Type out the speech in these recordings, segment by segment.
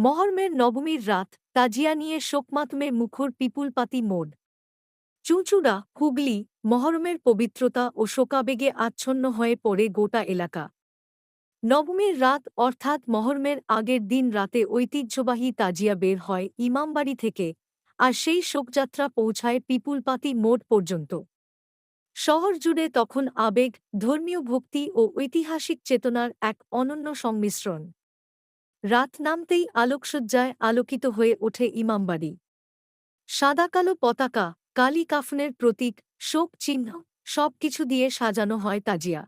মহরমের নবমীর রাত, তাজিয়া নিয়ে শোকমাতমে মুখর পিপুলপাতি মোড়। চুঁচুড়া, হুগলি, মহরমের পবিত্রতা ও শোকাবেগে আচ্ছন্ন হয়ে পড়ে গোটা এলাকা। নবমীর রাত অর্থাৎ মহরমের আগের দিন রাতে ঐতিহ্যবাহী তাজিয়া বের হয় ইমামবাড়ি থেকে আর সেই শোকযাত্রা পৌঁছায় পিপুলপাতি মোড় পর্যন্ত। শহর জুড়ে তখন আবেগ, ধর্মীয় ভক্তি ও ঐতিহাসিক চেতনার এক অনন্য সংমিশ্রণ। রাত নামতেই আলোকসজ্জায় আলোকিত হয়ে ওঠে ইমামবাড়ি সাদাকালো পতাকা, কালী কাফনের প্রতীক, শোক চিহ্ন, সবকিছু দিয়ে সাজানো হয় তাজিয়া।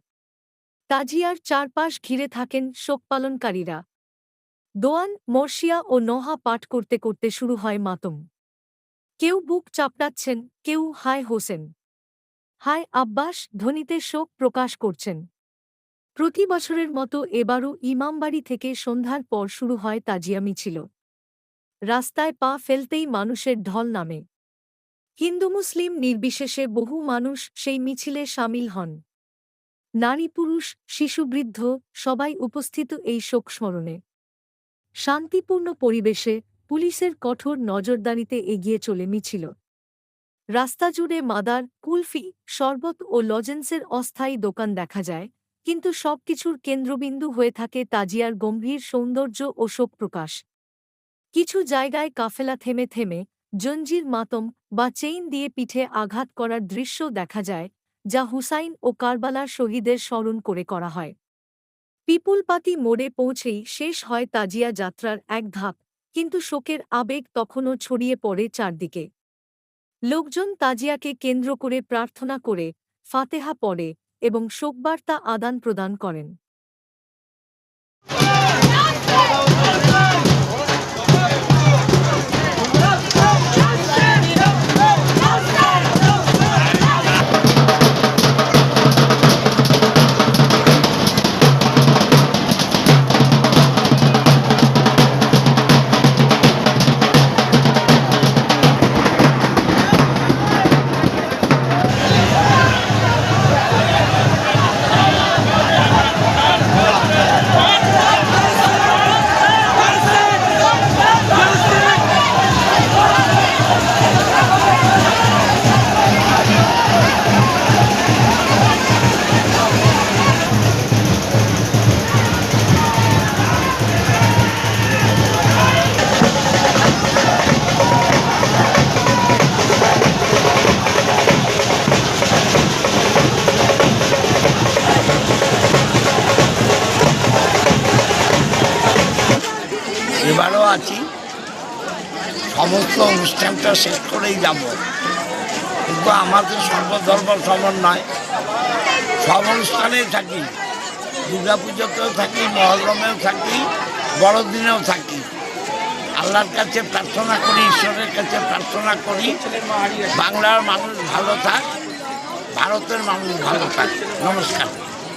তাজিয়ার চারপাশ ঘিরে থাকেন শোক পালনকারীরা। দোয়ান, মর্শিয়া ও নহা পাঠ করতে করতে শুরু হয় মাতম। কেউ বুক চাপড়াচ্ছেন, কেউ হায় হোসেন। হায় আব্বাস, ধ্বনিতে শোক প্রকাশ করছেন। প্রতি বছরের মতো এবারও ইমামবাড়ি থেকে সন্ধ্যার পর শুরু হয় তাজিয়া মিছিল। রাস্তায় পা ফেলতেই মানুষের ঢল নামে। হিন্দু মুসলিম নির্বিশেষে বহু মানুষ সেই মিছিলে সামিল হন। নারী পুরুষ শিশুবৃদ্ধ সবাই উপস্থিত এই শোক স্মরণে শান্তিপূর্ণ পরিবেশে পুলিশের কঠোর নজরদারিতে এগিয়ে চলে মিছিল। রাস্তা জুড়ে মাদার, কুলফি, শরবত ও লজেন্সের অস্থায়ী দোকান দেখা যায়। কিন্তু সবকিছুর কেন্দ্রবিন্দু হয়ে থাকে তাজিয়ার গম্ভীর সৌন্দর্য ও শোক প্রকাশ কিছু জায়গায় কাফেলা থেমে থেমে জঞ্জির মাতম বা চেইন দিয়ে পিঠে আঘাত করার দৃশ্য দেখা যায়, যা হুসাইন ও কারবালার শহীদের স্মরণ করে করা হয়। পিপুলপাতি মোড়ে পৌঁছেই শেষ হয় তাজিয়া যাত্রার এক ধাপ, কিন্তু শোকের আবেগ তখনও ছড়িয়ে পড়ে চারদিকে। লোকজন তাজিয়াকে কেন্দ্র করে প্রার্থনা করে ফাতেহা পড়ে এবং শোকবার্তা আদান প্রদান করেন। আছি। সমস্ত অনুষ্ঠানটা শেষ করেই যাব। কিন্তু আমাদের সর্বধর্ম সমন্বয়। সব অনুষ্ঠানেই থাকি। দুর্গা পুজোতেও থাকি, মহরমেও থাকি, বড়দিনেও থাকি। আল্লাহর কাছে প্রার্থনা করি, ঈশ্বরের কাছে প্রার্থনা করি। বাংলার মানুষ ভালো থাক, ভারতের মানুষ ভালো থাক। নমস্কার।